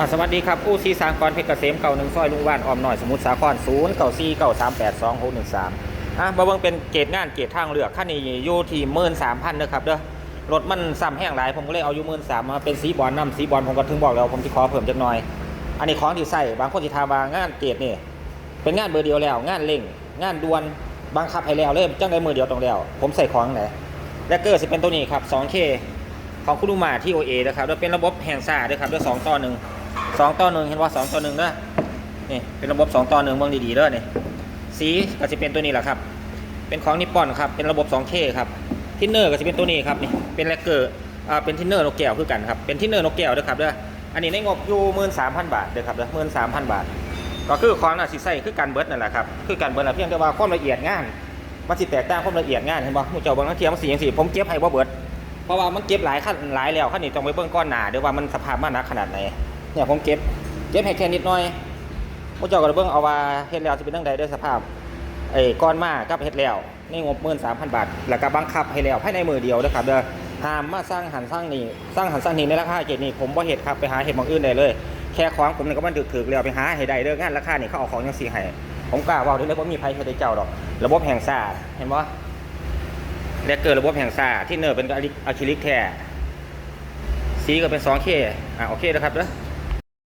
อ่าสวัสดีครับผู้ซีสางกรเพชรเกษมเก่าหนึ่งซอยลุงว่านออมหน่อยสมุทรสาครศูนย์เก่าซีเก่าสามแปดสองหกหนึ่งสามอะมาเบิ่งเป็นเกตงานเกตทางเลือกขั้นนี้อยู่ที่หมื่นสามพันนะครับเด้อรถมันซ้ำแห้งหลายผมก็เลยเอาอยู่หมื่นสามมาเป็นสีบอลน้ำสีบอลผมก็ถึงบอกแล้วผมจะขอเพิ่มจักหน่อย อันนี้ของที่ใส่บางคนที่ทามางานเกตนี่เป็นงานเบอร์เดียวแล้ว งานเร่ง งานด่วนบังคับให้แล้วเลยจังได้มือเดียวตรงแล้ว ผมใส่ของไหนและเกอร์จะเป็นตัวนี้ครับ 2K ของคุรุมาที่ OA นะครับด้วเป็นระบบแห่งซ่าด้วยครับด้วย2ต่อ1 2ต่อ1เห็นว่า2ต่อ1เด้อนี่เป็นระบบ2ต่อ1เมืองดีๆเด้อนี่สีก็จะเป็นตัวนี้แหละครับ เป็นของนิปปอนครับเป็นระบบ 2K ครับทินเนอร์ก็จะเป็นตัวนี้ครับนี่เป็นแลกเกอร์อ่าเป็นทินเนอร์นกแก้วคือกันครับเป็นทินเนอร์นกแก้วด้วยครับเด้ออันนี้ในงบอยู่13,000บาทเด้อครับเด้อ13,000บาท ก็คือของน่ะสิใส่คือการเบิร์ดนั่นแหละครับคือการเบิร์ดนะเพียงแต่ว่าความละเอียดงานมันสิแตกต่างความละเอียดงานเห็นบ่หมู่เจ้าบางเทียมสีอย่างสีผมเก็บให้บ่เบิดเพราะว่ามันเก็บหลายขั้นหลายแล้วขั้นนี้ต้องไปเบิ่งก้อนหนาเดี๋ยวว่ามันสภาพมันหนักขนาดไหน เนี่ยผมเก็บ เก็บให้แค่นิดหน่อยหมู่เจ้าก็เบิ่งเอาว่าเฮ็ดแล้วสิเป็นจังใดด้วยสภาพไอ้ก้อนมากับเฮ็ดแล้วในงบ13,000บาท แล้วก็บังคับให้แล้วภายในมือเดียวเด้อครับเด้อห้ามมาสร้างหันสร้างนี่สร้างหันสร้างนี่ในราคาเจ็ดนี่ผมบ่เฮ็ดครับไปหาเฮ็ดมองอื่นได้เลย แค่ของผมนี่ก็มันถึกๆแล้วไปหาให้ได้เด้องานราคานี่เขาเอาของยังสีให้ผมกล้าว่าด้เลยว่ามีไผเฮ็ดได้เจ้าดอก ระบบแห่งซ่าเห็นบ่แลกเกิดระบบแห่งซ่าที่เนอร์เป็นอะคริลิกแท้สีก็เป็น 2K อะโอเคนะครับเด้อ